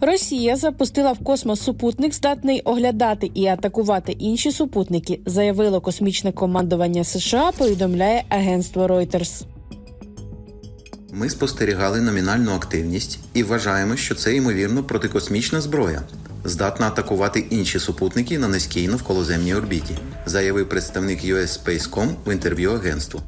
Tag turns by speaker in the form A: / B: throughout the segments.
A: Росія запустила в космос супутник, здатний оглядати і атакувати інші супутники, заявило космічне командування США. Повідомляє агентство Reuters.
B: Ми спостерігали номінальну активність і вважаємо, що це ймовірно протикосмічна зброя, здатна атакувати інші супутники на низькій навколоземній орбіті, заявив представник US Spacecom в інтерв'ю агентству.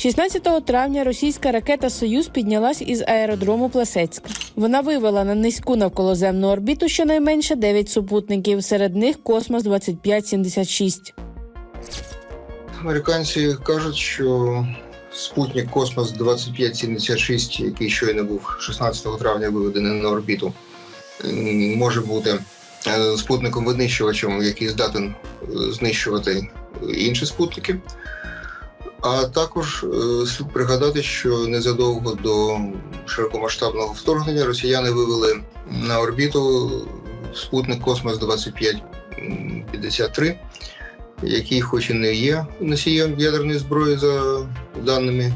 A: 16 травня російська ракета Союз піднялась із аеродрому Плесецьк. Вона вивела на низьку навколоземну орбіту щонайменше 9 супутників, серед них космос 2576
C: Американці кажуть, що спутник Космос 2576, який щойно був 16 травня виведений на орбіту, може бути е, спутником винищувачем, який здатен е, знищувати інші спутники. А також е, слід пригадати, що незадовго до широкомасштабного вторгнення росіяни вивели на орбіту спутник Космос 2553, який, хоч і не є носієм ядерної зброї за даними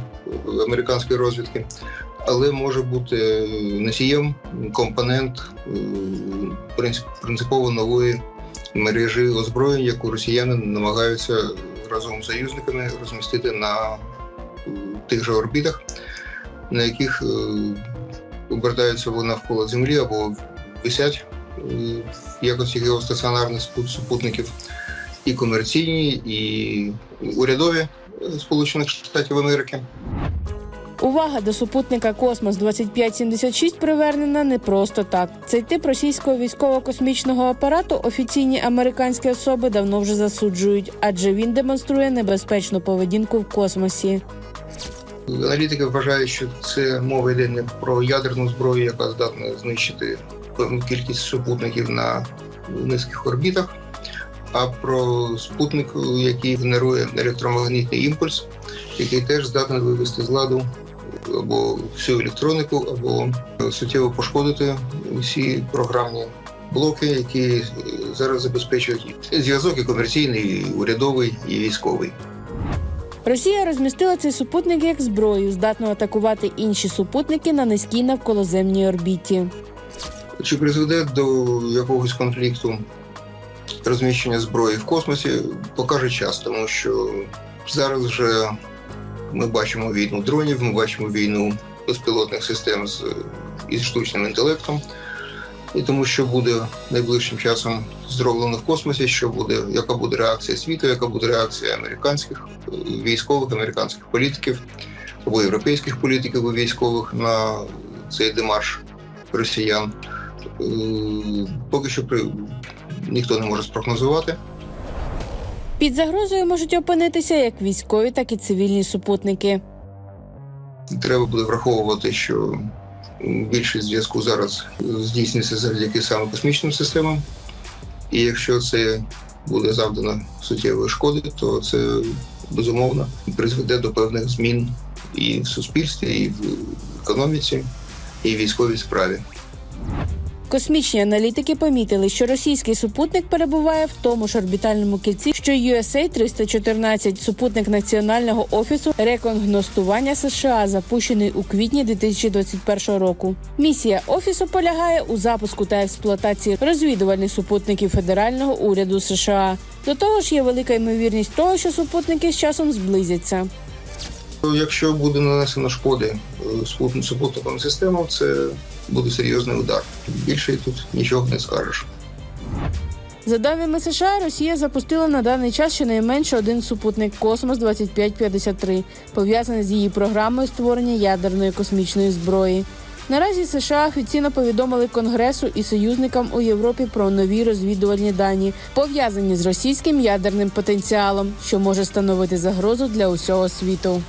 C: американської розвідки, але може бути носієм компонент е, принцип- принципово нової мережі озброєнь, яку росіяни намагаються разом з союзниками розмістити на е, тих же орбітах, на яких е, обертаються вони навколо Землі або висять е, в якості геостаціонарних супутників і комерційні, і урядові Сполучених Штатів Америки.
A: Увага до супутника Космос 2576 привернена не просто так. Цей тип російського військово-космічного апарату офіційні американські особи давно вже засуджують, адже він демонструє небезпечну поведінку в космосі.
C: Аналітики вважають, що це мова йде не про ядерну зброю, яка здатна знищити певну кількість супутників на низьких орбітах, а про спутник, який генерує електромагнітний імпульс, який теж здатний вивести з ладу або всю електронику, або суттєво пошкодити усі програмні блоки, які е, зараз забезпечують зв'язок і комерційний, і урядовий, і військовий.
A: Росія розмістила цей супутник як зброю, здатну атакувати інші супутники на низькій навколоземній орбіті.
C: Чи призведе до якогось конфлікту розміщення зброї в космосі, покаже час, тому що зараз вже ми бачимо війну дронів, ми бачимо війну безпілотних систем з із штучним інтелектом. І тому, що буде найближчим часом зроблено в космосі, що буде, яка буде реакція світу, яка буде реакція американських військових, американських політиків або європейських політиків або військових на цей демарш росіян. Е, Поки що ніхто не може спрогнозувати.
A: Під загрозою можуть опинитися як військові, так і цивільні супутники.
C: Треба буде враховувати, що більшість зв'язку зараз здійснюється завдяки саме космічним системам. І якщо це буде завдано суттєвої шкоди, то це безумовно призведе до певних змін і в суспільстві, і в економіці, і в військовій справі.
A: Космічні аналітики помітили, що російський супутник перебуває в тому ж орбітальному кільці, що USA 314 супутник національного офісу рекогностування США, запущений у квітні 2021 року. Місія офісу полягає у запуску та експлуатації розвідувальних супутників федерального уряду США. До того ж, є велика ймовірність того, що супутники з часом зблизяться.
C: Якщо буде нанесено шкоди е, супутниковим системам, це буде серйозний удар. Більше тут нічого не скажеш.
A: За даними США, Росія запустила на даний час щонайменше один супутник Космос 2553 пов'язаний з її програмою створення ядерної космічної зброї. Наразі США офіційно повідомили Конгресу і союзникам у Європі про нові розвідувальні дані, пов'язані з російським ядерним потенціалом, що може становити загрозу для усього світу.